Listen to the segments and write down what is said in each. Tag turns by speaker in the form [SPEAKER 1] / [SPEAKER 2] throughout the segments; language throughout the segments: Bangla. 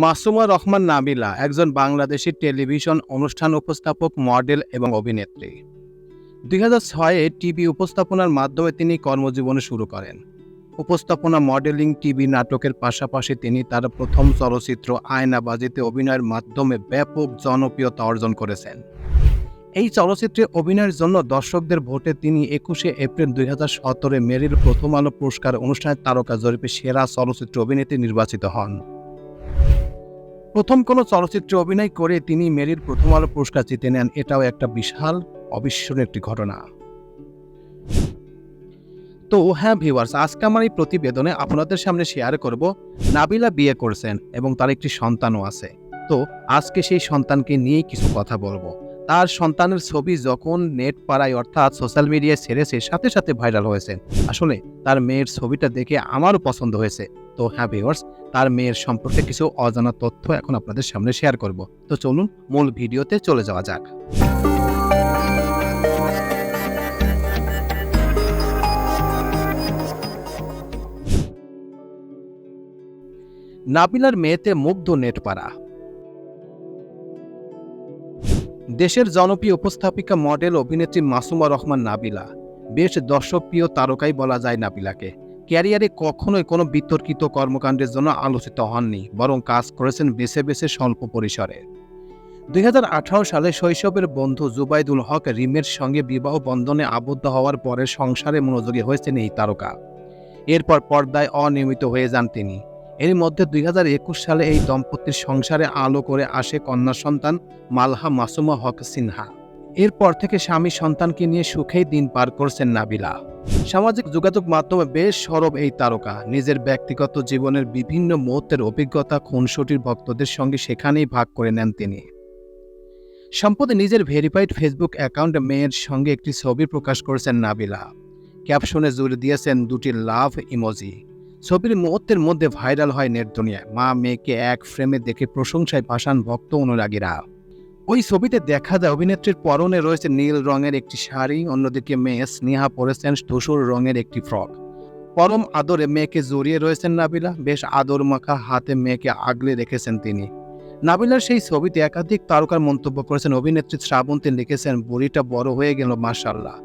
[SPEAKER 1] মাসুমা রহমান নাবিলা একজন বাংলাদেশি টেলিভিশন অনুষ্ঠান উপস্থাপক, মডেল এবং অভিনেত্রী। দুই হাজার ছয়ে টিভি উপস্থাপনার মাধ্যমে তিনি কর্মজীবন শুরু করেন। উপস্থাপনা, মডেলিং, টিভি নাটকের পাশাপাশি তিনি তার প্রথম চলচ্চিত্র আয়নাবাজিতে অভিনয়ের মাধ্যমে ব্যাপক জনপ্রিয়তা অর্জন করেছেন। এই চলচ্চিত্রে অভিনয়ের জন্য দর্শকদের ভোটে তিনি একুশে এপ্রিল দুই হাজার সতেরো মেরিল প্রথম আলো পুরস্কার অনুষ্ঠানের তারকা জরিপে সেরা চলচ্চিত্র অভিনেত্রী নির্বাচিত হন। প্রথম কোনো চলচ্চিত্রে অভিনয় করে তিনি মেরির প্রথম আলো পুরস্কার জিতে নেন, এটাও একটা বিশাল, অবিস্মরণীয় একটি ঘটনা। তো হ্যাঁ ভিউয়ার্স, আজকে আমার এই প্রতিবেদনে আপনাদের সামনে শেয়ার করব, নাবিলা বিয়ে করেছেন এবং তার একটি সন্তানও আছে। তো আজকে সেই সন্তানকে নিয়েই কিছু কথা বলব। তার সন্তানের ছবি যখন নেট পাড়ায় অর্থাৎ সোশ্যাল মিডিয়ায় ছেড়েছে সাথে সাথে ভাইরাল হয়েছে। আসলে তার মেয়ের ছবিটা দেখে আমারও পছন্দ হয়েছে। তো হ্যাঁ ভিউয়ার্স তার মেয়ের সম্পর্কে কিছু অজানা তথ্য এখন আপনাদের সামনে শেয়ার করব। তো চলুন মূল ভিডিওতে চলে যাওয়া যাক। নাবিলার মেয়েতে মুগ্ধ নেটপাড়া দেশের জনপ্রিয় উপস্থাপিকা, মডেল, অভিনেত্রী মাসুমা রহমান নাবিলা। বেশ দর্শকপ্রিয় তারকাই বলা যায় নাবিলাকে। ক্যারিয়ারে কখনোই কোনো বিতর্কিত কর্মকাণ্ডের জন্য আলোচিত হননি, বরং কাজ করেছেন বেছে বেছে স্বল্প পরিসরে। দুই হাজার আঠারো সালে শৈশবের বন্ধু জুবাইদুল হক রিমের সঙ্গে বিবাহ বন্ধনে আবদ্ধ হওয়ার পরে সংসারে মনোযোগী হয়েছেন এই তারকা। এরপর পর্দায় অনিয়মিত হয়ে যান তিনি। এর মধ্যে দুই হাজার একুশ সালে এই দম্পতির সংসারে আলো করে আসে কন্যা সন্তান মালহা মাসুমা হক সিনহা। এরপর থেকে স্বামী সন্তানকে নিয়ে সুখেই দিন পার করছেন নাবিলা। সামাজিক যোগাযোগ মাধ্যমে বেশ সরব এই তারকা। নিজের ব্যক্তিগত জীবনের বিভিন্ন মুহূর্তের অভিজ্ঞতা, খুনসুটির ভক্তদের সঙ্গে সেখানেই ভাগ করে নেন তিনি। সম্প্রতি নিজের ভেরিফাইড ফেসবুক অ্যাকাউন্টে মেয়ের সঙ্গে একটি ছবি প্রকাশ করেছেন নাবিলা। ক্যাপশনে জুড়ে দিয়েছেন দুটি লাভ ইমোজি। ছবির মুহূর্তের মধ্যে ভাইরাল হয় নেট দুনিয়ায়। মা মেয়েকে এক ফ্রেমে দেখে প্রশংসায় ভাসান ভক্ত অনুরাগীরা। ওই ছবিতে দেখা যায় অভিনেত্রীর পরনে রয়েছে নীল রঙের একটি শাড়ি, অন্যদিকে মেয়ে স্নেহা পরেছেন ধূসর রঙের একটি ফ্রক। পরম আদরে মেয়েকে জড়িয়ে রয়েছেন নাবিলা। বেশ আদর মাখা হাতে মেয়েকে আগলে রেখেছেন তিনি। নাবিলার সেই ছবিতে একাধিক তারকার মন্তব্য করেছেন অভিনেত্রী শ্রাবন্তী। লিখেছেন, বুড়িটা বড় হয়ে গেল মাশাল্লাহ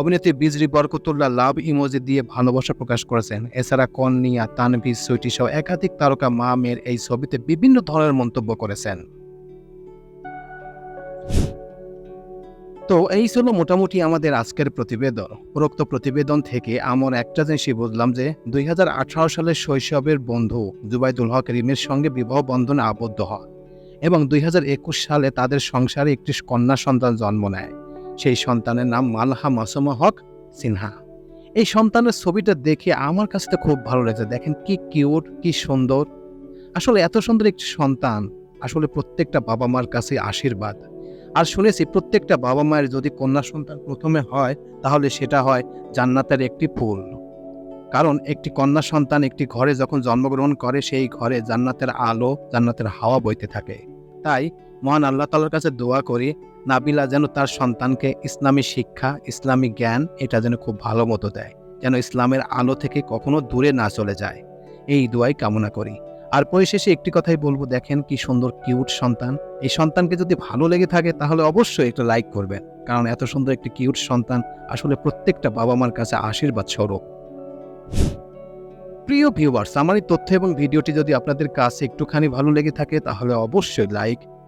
[SPEAKER 1] অভিনেত্রী বিজরি বরকতুল্লাহ লাভ ইমোজি দিয়ে ভালোবাসা প্রকাশ করেছেন। এছাড়া কন্যা তানভি সুইটি সহ একাধিক তারকা মা মেয়ের এই ছবিতে বিভিন্ন ধরনের মন্তব্য করেছেন। তো এই ছিল মোটামুটি আমাদের আজকের প্রতিবেদন। উপরোক্ত প্রতিবেদন থেকে আমার একটা জিনিসই বুঝলাম যে, দুই হাজার আঠারো সালে শৈশবের বন্ধু জুবাইদুল হক রিমের সঙ্গে বিবাহ বন্ধনে আবদ্ধ হয় এবং দুই হাজার একুশ সালে তাদের সংসারে একটি কন্যা সন্তান জন্ম নেয়। সেই সন্তানের নাম মালহা মাসুমা হক সিনহা। এই সন্তানের ছবিটা দেখে আমার কাছে তো খুব ভালো লেগেছে। দেখেন কি কিউট কি সুন্দর। আসলে এত সুন্দর একটি সন্তান আসলে প্রত্যেকটা বাবা মার কাছে আশীর্বাদ। আর শুনেছি প্রত্যেকটা বাবা মায়ের যদি কন্যা সন্তান প্রথমে হয়, তাহলে সেটা হয় জান্নাতের একটি ফুল। কারণ একটি কন্যা সন্তান একটি ঘরে যখন জন্মগ্রহণ করে, সেই ঘরে জান্নাতের আলো, জান্নাতের হাওয়া বইতে থাকে। তাই মহান আল্লাহ তালার কাছে দোয়া করি নাবিলা যেন তার সন্তানকে ইসলামী শিক্ষা, ইসলামী জ্ঞান, এটা যেন খুব ভালো মতো দেয়। যেন ইসলামের আলো থেকে কখনো দূরে না চলে যায়। এই দোয়াই কামনা করি। আর পরিশেষে একটি কথাই বলব, দেখেন কি সুন্দর, কিউট সন্তান। এই সন্তানকে যদি ভালো লেগে থাকে, তাহলে অবশ্যই একটা লাইক করবেন। কারণ এত সুন্দর একটি কিউট সন্তান আসলে প্রত্যেকটা বাবা মার কাছে আশীর্বাদ স্বরূপ। প্রিয় ভিউয়ার্স আমার এই তথ্য এবং ভিডিওটি যদি আপনাদের কাছে একটুখানি ভালো লেগে থাকে, তাহলে অবশ্যই লাইক